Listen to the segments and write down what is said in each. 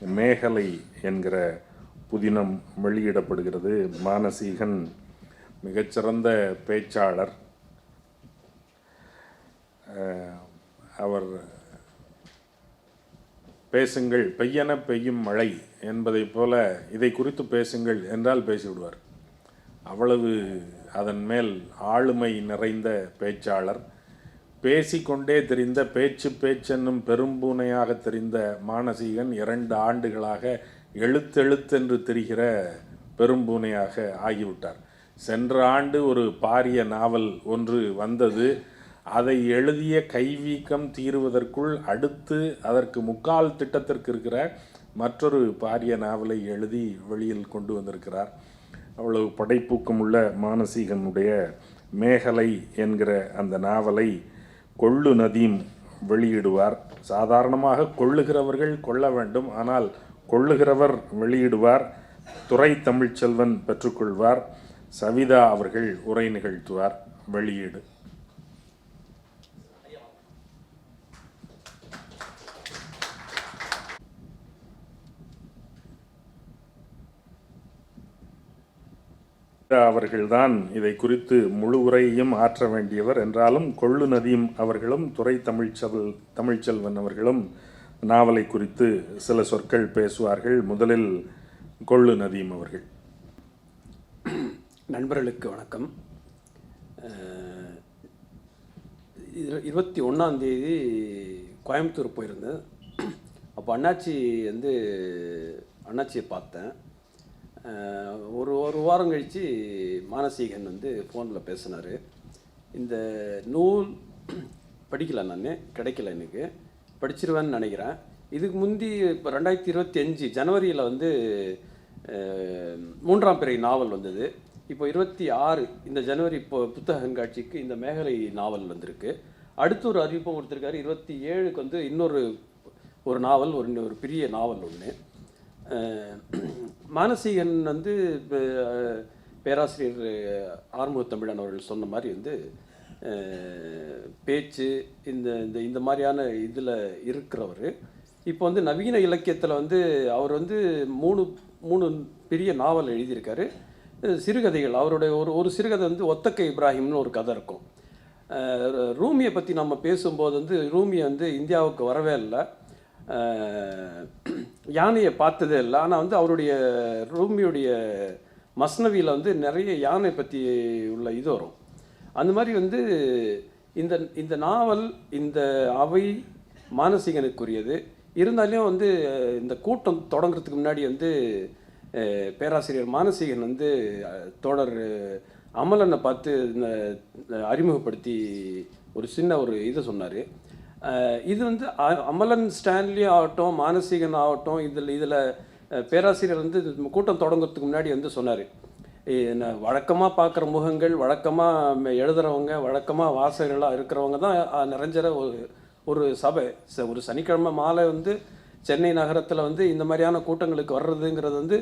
மேகலை என்கிற புதினம் வெளியிடப்படுகிறது. மானசீகன் மிகச்சிறந்த பேச்சாளர். அவர் பேசுங்கள் பெய்யன பெய்யும் மழை என்பதைப் போல இதை குறித்து பேசுங்கள் என்றால் பேசிவிடுவார். அவ்வளவு அதன் மேல் ஆளுமை நிறைந்த பேச்சாளர். பேசிக்கொண்டே தெரிந்த பேச்சு பேச்சென்னும் பெரும்பூனையாக தெரிந்த மானசீகன் இரண்டு ஆண்டுகளாக எழுத்தெழுத்தென்று தெரிகிற பெரும்பூனையாக ஆகிவிட்டார். சென்ற ஆண்டு ஒரு பாரிய நாவல் ஒன்று வந்தது. அதை எழுதிய கைவீக்கம் தீருவதற்குள் அடுத்து அதற்கு முக்கால் திட்டத்திற்கு இருக்கிற மற்றொரு பாரிய நாவலை எழுதி வெளியில் கொண்டு வந்திருக்கிறார். அவ்வளவு படைப்பூக்கம் உள்ள மானசீகனுடைய மேகலை என்கிற அந்த நாவலை கொள்ளு நதீம் வெளியிடுவார். சாதாரணமாக கொள்ளுகிறவர்கள் கொள்ள வேண்டும். ஆனால் கொள்ளுகிறவர் வெளியிடுவார். துறை தமிழ்ச்செல்வன் பெற்றுக்கொள்வார். சவிதா அவர்கள் உரை நிகழ்த்துவார். வெளியீடு. அவர்கள்தான் இதை குறித்து முழு உரையையும் ஆற்ற வேண்டியவர். என்றாலும் கொள்ளு நதியும் அவர்களும் துறை தமிழ்ச்செல் தமிழ்ச்செல்வன் அவர்களும் நாவலை குறித்து சில சொற்கள் பேசுவார்கள். முதலில் கொள்ளு நதியும் அவர்கள். நண்பர்களுக்கு வணக்கம். இரு- இருபத்தி ஒன்றாம் தேதி கோயம்புத்தூர் போயிருந்தேன். அப்போ அண்ணாச்சி வந்து அண்ணாச்சியை பார்த்தேன். ஒரு ஒரு வாரம் கழித்து மானசீகன் வந்து ஃபோனில் பேசினார். இந்த நூல் படிக்கல நான் கிடைக்கல எனக்கு. படிச்சிருவேன்னு நினைக்கிறேன். இதுக்கு முந்தி இப்போ ரெண்டாயிரத்தி இருபத்தி அஞ்சு ஜனவரியில் வந்து மூன்றாம் பிறை நாவல் வந்தது. இப்போ இருபத்தி ஆறு இந்த ஜனவரி இப்போ புத்தக கண்காட்சிக்கு இந்த மேகலை நாவல் வந்திருக்கு. அடுத்து ஒரு அறிவிப்பும் கொடுத்துருக்காரு. இருபத்தி ஏழுக்கு வந்து இன்னொரு ஒரு நாவல் ஒரு ஒரு பெரிய நாவல் ஒன்று மானசீகன் வந்து பேராசிரியர் ஆறுமுக தமிழன் அவர்கள் சொன்ன மாதிரி வந்து பேச்சு இந்த இந்த இந்த மாதிரியான இதில் இருக்கிறவர். இப்போ வந்து நவீன இலக்கியத்தில் வந்து அவர் வந்து மூணு மூணு பெரிய நாவல் எழுதியிருக்காரு. சிறுகதைகள் அவருடைய ஒரு ஒரு சிறுகதை வந்து ஒத்தக்கை இப்ராஹிம்னு ஒரு கதை இருக்கும். ரூமியை பற்றி நம்ம பேசும்போது வந்து ரூமி வந்து இந்தியாவுக்கு வரவே இல்லை. யானையை பார்த்ததே இல்லை. ஆனால் வந்து அவருடைய ரூமியுடைய மஸ்னவியில் வந்து நிறைய யானை பற்றி உள்ள இது வரும். அந்த மாதிரி வந்து இந்த இந்த நாவல் இந்த அவை மானசீகனுக்குரியது. இருந்தாலும் வந்து இந்த கூட்டம் தொடங்குறதுக்கு முன்னாடி வந்து பேராசிரியர் மானசீகன் வந்து தோழர் அமலனை பார்த்து இந்த அறிமுகப்படுத்தி ஒரு சின்ன ஒரு இதை சொன்னார். இது வந்து அமலன் ஸ்டான்லி ஆகட்டும் மானசீகன் ஆகட்டும் இதில் இதில் பேராசிரியர் வந்து கூட்டம் தொடங்குறதுக்கு முன்னாடி வந்து சொன்னார். வழக்கமாக பார்க்குற முகங்கள் வழக்கமாக எழுதுறவங்க வழக்கமாக வாசகர்களாக இருக்கிறவங்க தான் நிறைஞ்சிற நிறைஞ்சற ஒரு ஒரு சபை. ச- ஒரு சனிக்கிழமை மாலை வந்து சென்னை நகரத்தில் வந்து இந்த மாதிரியான கூட்டங்களுக்கு வர்றதுங்கிறது வந்து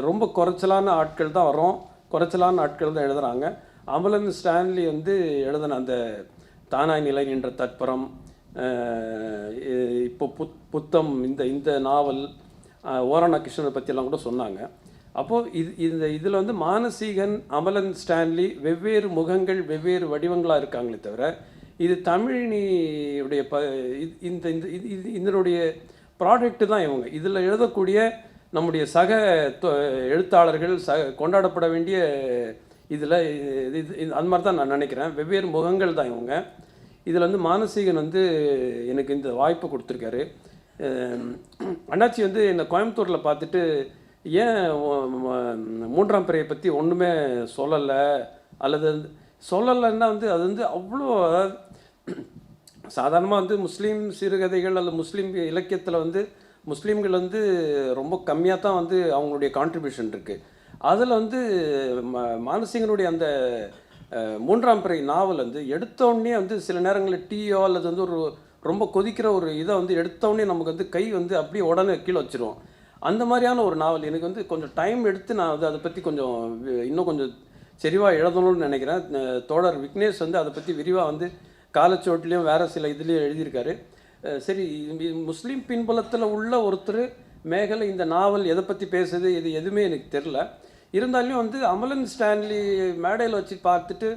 ரொம்ப குறைச்சலான ஆட்கள் தான் வரோம் குறைச்சலான ஆட்கள் தான் எழுதுகிறாங்க அமலன் ஸ்டான்லி வந்து எழுதின அந்த தானாய் நிலை நின்ற தற்பரம் இப்போ புத் புத்தம் இந்த இந்த நாவல் ஓரணா கிருஷ்ணனை பற்றியெல்லாம் கூட சொன்னாங்க. அப்போது இது இந்த இதில் வந்து மானசீகன் அமலன் ஸ்டான்லி வெவ்வேறு முகங்கள் வெவ்வேறு வடிவங்களாக இருக்காங்களே தவிர இது தமிழினியுடைய ப இது- இந்த இந்த இது இது- இதனுடைய ப்ராடக்ட்டு தான் இவங்க. இதில் எழுதக்கூடிய நம்முடைய சக தொ- எழுத்தாளர்கள் ச கொண்டாடப்பட வேண்டிய இதில் இது இது- அந்த மாதிரி தான் நான் நினைக்கிறேன். வெவ்வேறு முகங்கள் தான் இவங்க. இதில் வந்து மானசீகன் வந்து எனக்கு இந்த வாய்ப்பு கொடுத்துருக்காரு. அண்ணாச்சி வந்து என்னை கோயம்புத்தூரில் பார்த்துட்டு ஏன் மூன்றாம் பிறையை பற்றி ஒன்றுமே சொல்லலை? அல்லது சொல்லலைன்னா வந்து அது வந்து அவ்வளோ அதாவது சாதாரணமாக வந்து முஸ்லீம் சிறுகதைகள் அல்லது முஸ்லீம் இலக்கியத்தில் வந்து முஸ்லீம்கள் வந்து ரொம்ப கம்மியாக தான் வந்து அவங்களுடைய கான்ட்ரிபியூஷன் இருக்குது அதில் வந்து ம மானசிங்கனுடைய அந்த மூன்றாம் பிறை நாவல் வந்து எடுத்தோடனே வந்து சில நேரங்களில் டீயோ அல்லது வந்து ஒரு ரொம்ப கொதிக்கிற ஒரு இதை வந்து எடுத்தோடனே நமக்கு வந்து கை வந்து அப்படியே உடனே கீழே வச்சிரும் அந்த மாதிரியான ஒரு நாவல். எனக்கு வந்து கொஞ்சம் டைம் எடுத்து நான் வந்து அதை பற்றி கொஞ்சம் இன்னும் கொஞ்சம் செறிவாக எழுதணும்னு நினைக்கிறேன். தோழர் விக்னேஷ் வந்து அதை பற்றி விரிவாக வந்து காலச்சோட்லேயும் வேறு சில இதுலேயும் எழுதியிருக்காரு. சரி முஸ்லீம் பின்புலத்தில் உள்ள ஒருத்தர் மேகலை இந்த நாவல் எதை பற்றி பேசுது இது எதுவுமே எனக்கு தெரில இருந்தாலும் வந்து அமலன் ஸ்டான்லி மேடையில் வச்சு பார்த்துட்டு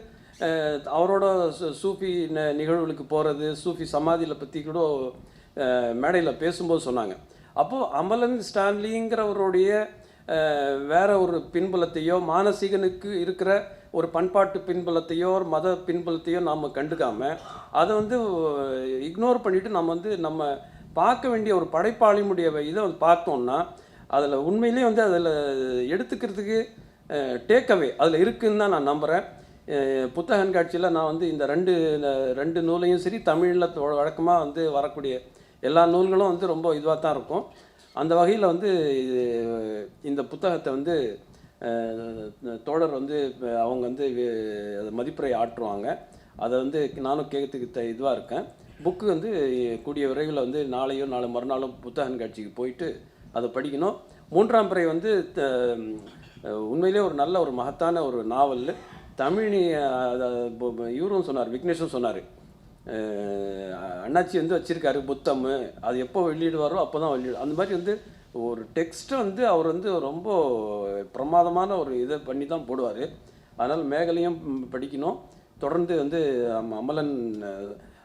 அவரோட சு- சூஃபி ந- நிகழ்வுகளுக்கு போகிறது சூஃபி சமாதியில் பற்றி கூட மேடையில் பேசும்போது சொன்னாங்க. அப்போது அமலன் ஸ்டான்லிங்கிறவருடைய வேற ஒரு பின்புலத்தையோ மானசீகனுக்கு இருக்கிற ஒரு பண்பாட்டு பின்புலத்தையோ ஒரு மத பின்புலத்தையோ நாம் கண்டுக்காம அதை வந்து இக்னோர் பண்ணிவிட்டு நம்ம வந்து நம்ம பார்க்க வேண்டிய ஒரு படைப்பாளினுடைய இதை வந்து பார்த்தோம்னா அதில் உண்மையிலேயே வந்து அதில் எடுத்துக்கிறதுக்கு டேக்அவே அதில் இருக்குதுன்னு தான் நான் நம்புகிறேன் புத்தக கண்காட்சியில் நான் வந்து இந்த ரெண்டு ரெண்டு நூலையும் சரி தமிழில் வழக்கமாக வந்து வரக்கூடிய எல்லா நூல்களும் வந்து ரொம்ப இதுவாக தான் இருக்கும். அந்த வகையில் வந்து இது- இந்த புத்தகத்தை வந்து தோழர் வந்து அவங்க வந்து மதிப்புரை ஆற்றுவாங்க. அதை வந்து நானும் கேட்கறதுக்கு த இதுவாக இருக்கேன். புக்கு வந்து கூடிய விரைவில் வந்து நாளையோ நாளை மறுநாளும் புத்தக கண்காட்சிக்கு போயிட்டு அதை படிக்கணும். மூன்றாம் பிறை வந்து த- உண்மையிலே ஒரு நல்ல ஒரு மகத்தான ஒரு நாவல். தமிழ் இவரும் சொன்னார் விக்னேஷும் சொன்னார். அண்ணாச்சி வந்து வச்சுருக்காரு புத்தம். அது எப்போ வெளியிடுவாரோ அப்போ தான் வெளியிடும் அந்த மாதிரி வந்து ஒரு டெக்ஸ்ட்டை வந்து அவர் வந்து ரொம்ப பிரமாதமான ஒரு இதை பண்ணி தான் போடுவார். அதனால் மேகலையும் படிக்கணும். தொடர்ந்து வந்து அம்- அமலன்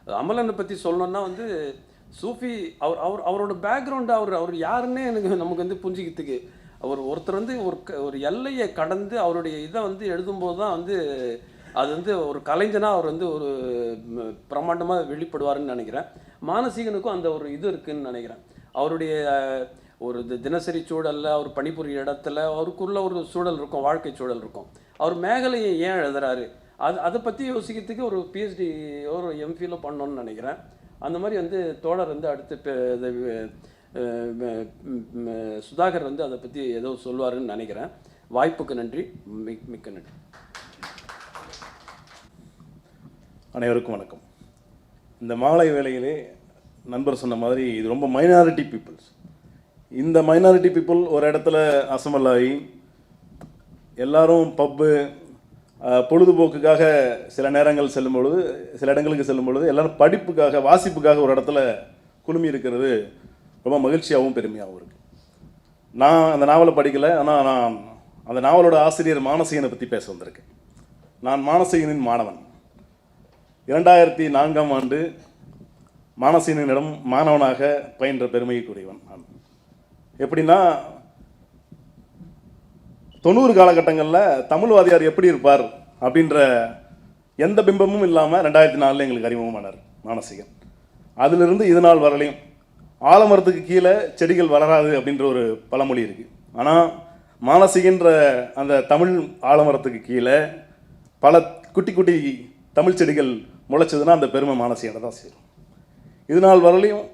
அமலனை பற்றி சொல்லணுன்னா வந்து சூஃபி அவர் அவர் அவரோட பேக்ரவுண்டு அவர் அவர் யாருன்னே எனக்கு நமக்கு வந்து புரிஞ்சிக்கிறதுக்கு. அவர் ஒருத்தர் வந்து ஒரு க- ஒரு எல்லையை கடந்து அவருடைய இதை வந்து எழுதும்போது தான் வந்து அது வந்து ஒரு கலைஞனாக அவர் வந்து ஒரு பிரம்மாண்டமாக வெளிப்படுவாருன்னு நினைக்கிறேன். மானசீகனுக்கும் அந்த ஒரு இது இருக்குதுன்னு நினைக்கிறேன். அவருடைய ஒரு தினசரி சூழலில் அவர் பணிபுரிய இடத்துல அவருக்குள்ள ஒரு சூழல் இருக்கும் வாழ்க்கை சூழல் இருக்கும். அவர் மேகலையை ஏன் எழுதுறாரு? அது அதை பற்றி யோசிக்கிறதுக்கு ஒரு பிஹெச்டி ஒரு எம்ஃபிலோ பண்ணோன்னு நினைக்கிறேன். அந்த மாதிரி வந்து தோழர் வந்து அடுத்து சுதாகர் வந்து அதை பற்றி ஏதோ சொல்லுவாருன்னு நினைக்கிறேன். வாய்ப்புக்கு நன்றி. மிக் மிக்க நன்றி. அனைவருக்கும் வணக்கம். இந்த மாலை வேளையிலே நண்பர் சொன்ன மாதிரி இது ரொம்ப மைனாரிட்டி பீப்புள்ஸ் இந்த மைனாரிட்டி பீப்புள் ஒரு இடத்துல அசம்பல் ஆகி எல்லாரும் பப்பு பொழுதுபோக்குக்காக சில நேரங்கள் செல்லும் பொழுது சில இடங்களுக்கு செல்லும் பொழுது எல்லாரும் படிப்புக்காக வாசிப்புக்காக ஒரு இடத்துல குழுமி இருக்கிறது ரொம்ப மகிழ்ச்சியாகவும் பெருமையாகவும் இருக்குது நான் அந்த நாவலை படிக்கலை ஆனால் நான் அந்த நாவலோட ஆசிரியர் மானசீகனை பற்றி பேச வந்திருக்கேன். நான் மானசீகனின் மாணவன். இரண்டாயிரத்தி நான்காம் ஆண்டு மானசீகனிடம் மாணவனாக பயின்ற பெருமைக்குரியவன் நான். எப்படின்னா தொண்ணூறு காலகட்டங்களில் தமிழ் வாதியார் எப்படி இருப்பார் அப்படின்ற எந்த பிம்பமும் இல்லாமல் ரெண்டாயிரத்தி நாலில் எங்களுக்கு அறிமுகமானார் மானசிகன். அதிலிருந்து இது நாள் வரலையும். ஆலமரத்துக்கு கீழே செடிகள் வளராது அப்படின்ற ஒரு பழமொழி இருக்குது ஆனால் மானசீகன்ற அந்த தமிழ் ஆலமரத்துக்கு கீழே பல குட்டி குட்டி தமிழ் செடிகள் முளைச்சதுன்னா அந்த பெருமை மானசிகனை தான் சேரும். இது நாள் வரலையும்.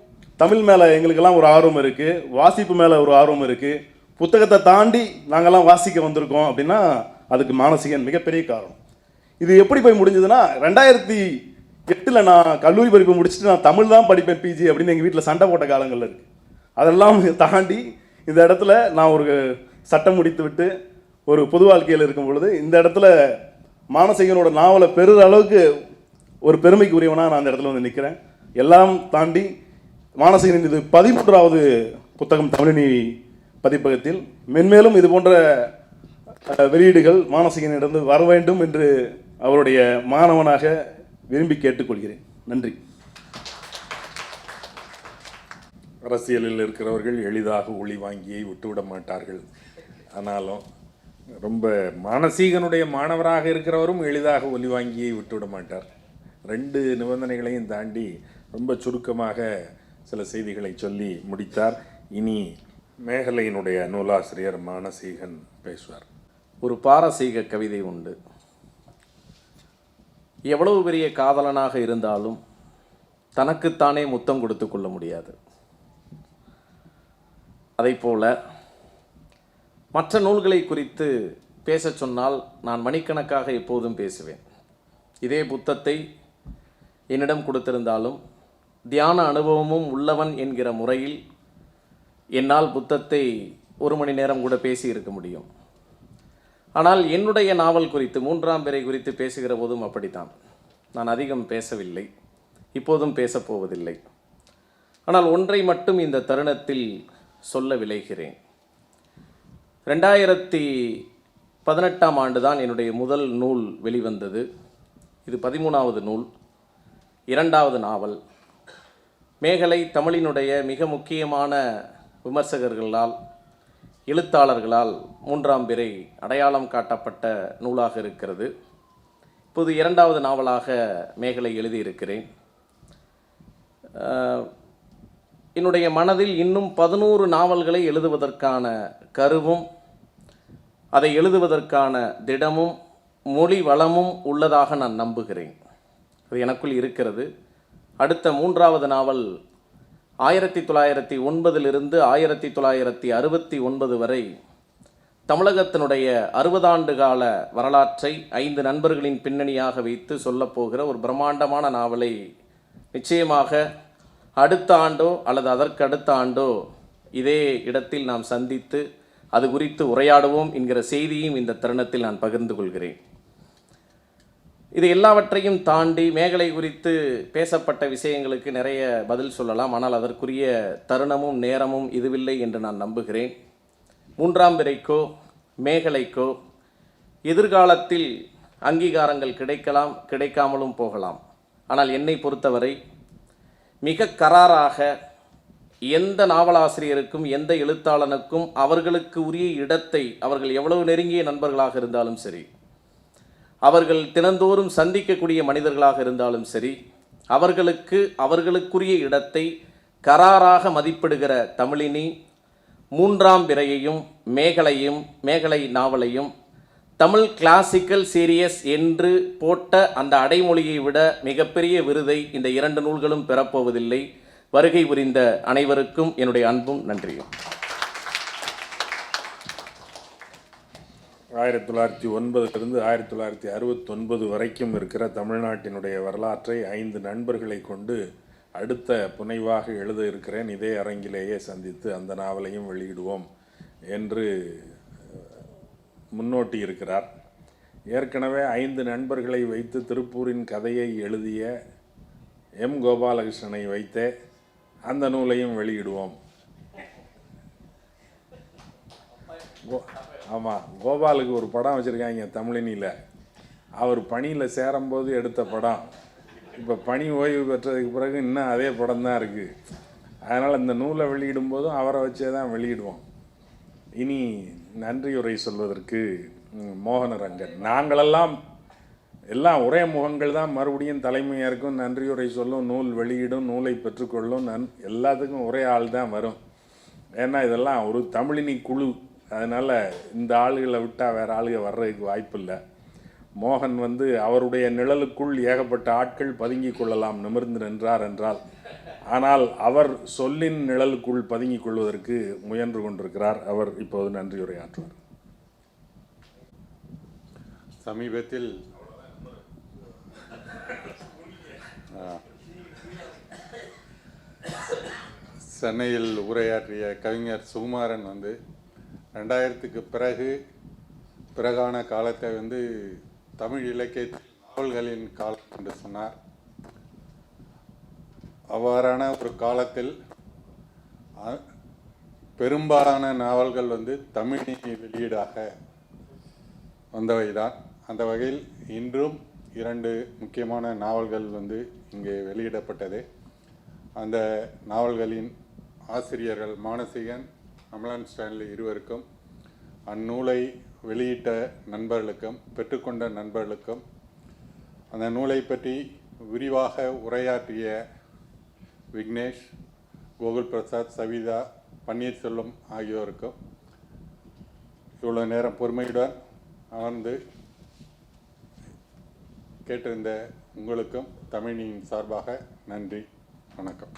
தமிழ் மேலே எங்களுக்கெல்லாம் ஒரு ஆர்வம் இருக்குது வாசிப்பு மேலே ஒரு ஆர்வம் இருக்குது புத்தகத்தை தாண்டி நாங்கள்லாம் வாசிக்க வந்திருக்கோம் அப்படின்னா அதுக்கு மானசீகன் மிகப்பெரிய காரணம். இது எப்படி போய் முடிஞ்சதுன்னா ரெண்டாயிரத்தி எட்டில் நான் கல்லூரி படிப்பு முடிச்சுட்டு நான் தமிழ் தான் படிப்பேன் பிஜி அப்படின்னு எங்கள் வீட்டில் சண்டை போட்ட காலங்கள் இருக்குது அதெல்லாம் தாண்டி இந்த இடத்துல நான் ஒரு சட்டம் முடித்து விட்டு ஒரு பொது வாழ்க்கையில் இருக்கும் பொழுது இந்த இடத்துல மானசிகனோட நாவலை பெறுற அளவுக்கு ஒரு பெருமைக்கு உரியவனாக நான் அந்த இடத்துல வந்து நிற்கிறேன் எல்லாம் தாண்டி மானசீகனின் இது பதிமூன்றாவது புத்தகம் தமிழினி பதிப்பகத்தில் மென்மேலும் இது போன்ற வெளியீடுகள் மானசீகனிடம் வர வேண்டும் என்று அவருடைய மாணவனாக விரும்பி கேட்டுக்கொள்கிறேன். நன்றி. அரசியலில் இருக்கிறவர்கள் எளிதாக ஒளி வாங்கியை விட்டுவிட மாட்டார்கள். ஆனாலும் ரொம்ப மானசீகனுடைய மாணவராக இருக்கிறவரும் எளிதாக ஒலி வாங்கியை விட்டுவிட மாட்டார். ரெண்டு நிபந்தனைகளையும் தாண்டி ரொம்ப சுருக்கமாக சில செய்திகளை சொல்லி முடித்தார். இனி மேகலையினுடைய நூலாசிரியர் மானசீகன் பேசுவார். ஒரு பாரசீக கவிதை உண்டு. எவ்வளவு பெரிய காதலனாக இருந்தாலும் தனக்குத்தானே முத்தம் கொடுத்து கொள்ள முடியாது. அதைப்போல மற்ற நூல்களை குறித்து பேசச் சொன்னால் நான் மணிக்கணக்காக எப்போதும் பேசுவேன். இதே புத்தத்தை என்னிடம் கொடுத்திருந்தாலும் தியான அனுபவமும் உள்ளவன் என்கிற முறையில் என்னால் புத்தத்தை ஒரு மணி நேரம் கூட பேசி இருக்க முடியும். ஆனால் என்னுடைய நாவல் குறித்து மூன்றாம் பிறை குறித்து பேசுகிற போதும் அப்படித்தான். நான் அதிகம் பேசவில்லை. இப்போதும் பேசப்போவதில்லை ஆனால் ஒன்றை மட்டும் இந்த தருணத்தில் சொல்ல விளைகிறேன். ரெண்டாயிரத்தி பதினெட்டாம் ஆண்டு தான் என்னுடைய முதல் நூல் வெளிவந்தது. இது பதிமூணாவது நூல். இரண்டாவது நாவல். மேகலை தமிழினுடைய மிக முக்கியமான விமர்சகர்களால் எழுத்தாளர்களால் மூன்றாம் பிறை அடையாளம் காட்டப்பட்ட நூலாக இருக்கிறது. இப்போது இரண்டாவது நாவலாக மேகலை எழுதியிருக்கிறேன். என்னுடைய மனதில் இன்னும் பதினோரு நாவல்களை எழுதுவதற்கான கருவும் அதை எழுதுவதற்கான திடமும் மொழி வளமும் உள்ளதாக நான் நம்புகிறேன். அது எனக்குள் இருக்கிறது. அடுத்த மூன்றாவது நாவல் ஆயிரத்தி தொள்ளாயிரத்தி ஒன்பதிலிருந்து ஆயிரத்தி தொள்ளாயிரத்தி அறுபத்தி ஒன்பது வரை தமிழகத்தினுடைய அறுபதாண்டு கால வரலாற்றை ஐந்து நண்பர்களின் பின்னணியாக வைத்து சொல்லப்போகிற ஒரு பிரம்மாண்டமான நாவலை நிச்சயமாக அடுத்த ஆண்டோ அல்லது அதற்கு அடுத்த ஆண்டோ இதே இடத்தில் நாம் சந்தித்து அது குறித்து உரையாடுவோம் என்கிற செய்தியும் இந்த தருணத்தில் நான் பகிர்ந்து கொள்கிறேன். இது எல்லாவற்றையும் தாண்டி மேகலை குறித்து பேசப்பட்ட விஷயங்களுக்கு நிறைய பதில் சொல்லலாம். ஆனால் அதற்குரிய தருணமும் நேரமும் இதுவில்லை என்று நான் நம்புகிறேன். மூன்றாம் பிறைக்கோ மேகலைக்கோ எதிர்காலத்தில் அங்கீகாரங்கள் கிடைக்கலாம் கிடைக்காமலும் போகலாம். ஆனால் என்னை பொறுத்தவரை மிக கராராக எந்த நாவலாசிரியருக்கும் எந்த எழுத்தாளனுக்கும் அவர்களுக்கு உரிய இடத்தை அவர்கள் எவ்வளவு நெருங்கிய நண்பர்களாக இருந்தாலும் சரி அவர்கள் தினந்தோறும் சந்திக்கக்கூடிய மனிதர்களாக இருந்தாலும் சரி அவர்களுக்கு அவர்களுக்குரிய இடத்தை கராராக மதிப்பிடுகிற தமிழினி மூன்றாம் பிறையையும் மேகலையும் மேகலை நாவலையும் தமிழ் கிளாசிக்கல் சீரியஸ் என்று போட்ட அந்த அடைமொழியை விட மிகப்பெரிய விருதை இந்த இரண்டு நூல்களும் பெறப்போவதில்லை. வருகை புரிந்த அனைவருக்கும் என்னுடைய அன்பும் நன்றியும். ஆயிரத்தி தொள்ளாயிரத்தி ஒன்பதுலேருந்து ஆயிரத்தி தொள்ளாயிரத்தி அறுபத்தொன்பது வரைக்கும் இருக்கிற தமிழ்நாட்டினுடைய வரலாற்றை ஐந்து நண்பர்களை கொண்டு அடுத்த புனைவாக எழுத இருக்கிறேன். இதே அரங்கிலேயே சந்தித்து அந்த நாவலையும் வெளியிடுவோம் என்று முன்னோட்டி இருக்கிறார். ஏற்கனவே ஐந்து நண்பர்களை வைத்து திருப்பூரின் கதையை எழுதிய எம் கோபாலகிருஷ்ணனை வைத்தே அந்த நூலையும் வெளியிடுவோம். கோ ஆமாம் கோபாலுக்கு ஒரு படம் வச்சுருக்காங்க தமிழினியில் அவர் பணியில் சேரும்போது எடுத்த படம். இப்போ பணி ஓய்வு பெற்றதுக்கு பிறகு இன்னும் அதே படம் தான் இருக்குது அதனால் இந்த நூலை வெளியிடும் போதும் அவரை வச்சே தான் வெளியிடுவோம். இனி நன்றியுரை சொல்வதற்கு மோகன மோகனரங்கன். நாங்களெல்லாம் எல்லாம் ஒரே முகங்கள் தான். மறுபடியும் தலைமையாக இருக்கும் நன்றியுரை சொல்லும் நூல் வெளியிடும் நூலை பெற்றுக்கொள்ளும் நன் எல்லாத்துக்கும் ஒரே ஆள் தான் வரும். ஏன்னா இதெல்லாம் ஒரு தமிழினி குழு. அதனால் இந்த ஆளுகளை விட்டால் வேறு ஆளுக வர்றதுக்கு வாய்ப்பு இல்லை மோகன் வந்து அவருடைய நிழலுக்குள் ஏகப்பட்ட ஆட்கள் பதுங்கிக் கொள்ளலாம் நிமிர்ந்து நின்றார் என்றால் ஆனால் அவர் சொல்லின் நிழலுக்குள் பதுங்கிக் கொள்வதற்கு முயன்று கொண்டிருக்கிறார். அவர் இப்போது நன்றி உரையாற்றுவார். சமீபத்தில் சென்னையில் உரையாற்றிய கவிஞர் சுகுமாரன் வந்து ரெண்டாயிரத்துக்கு பிறகு பிறகான காலத்தை வந்து தமிழ் இலக்கியத்தில் நாவல்களின் காலம் என்று சொன்னார். அவ்வாறான ஒரு காலத்தில் பெரும்பாலான நாவல்கள் வந்து தமிழ் வெளியீடாக வந்தவைதான். அந்த வகையில் இன்றும் இரண்டு முக்கியமான நாவல்கள் வந்து இங்கே வெளியிடப்பட்டது. அந்த நாவல்களின் ஆசிரியர்கள் மானசீகன் அமலன் ஸ்டான்லி இருவருக்கும் அந்நூலை வெளியிட்ட நண்பர்களுக்கும் பெற்றுக்கொண்ட நண்பர்களுக்கும் அந்த நூலை பற்றி விரிவாக உரையாற்றிய விக்னேஷ் கோகுல் பிரசாத் சவிதா பன்னீர்செல்வம் ஆகியோருக்கும் இவ்வளோ நேரம் பொறுமையுடன் அமர்ந்து கேட்டிருந்த உங்களுக்கும் தமிழின் சார்பாக நன்றி வணக்கம்.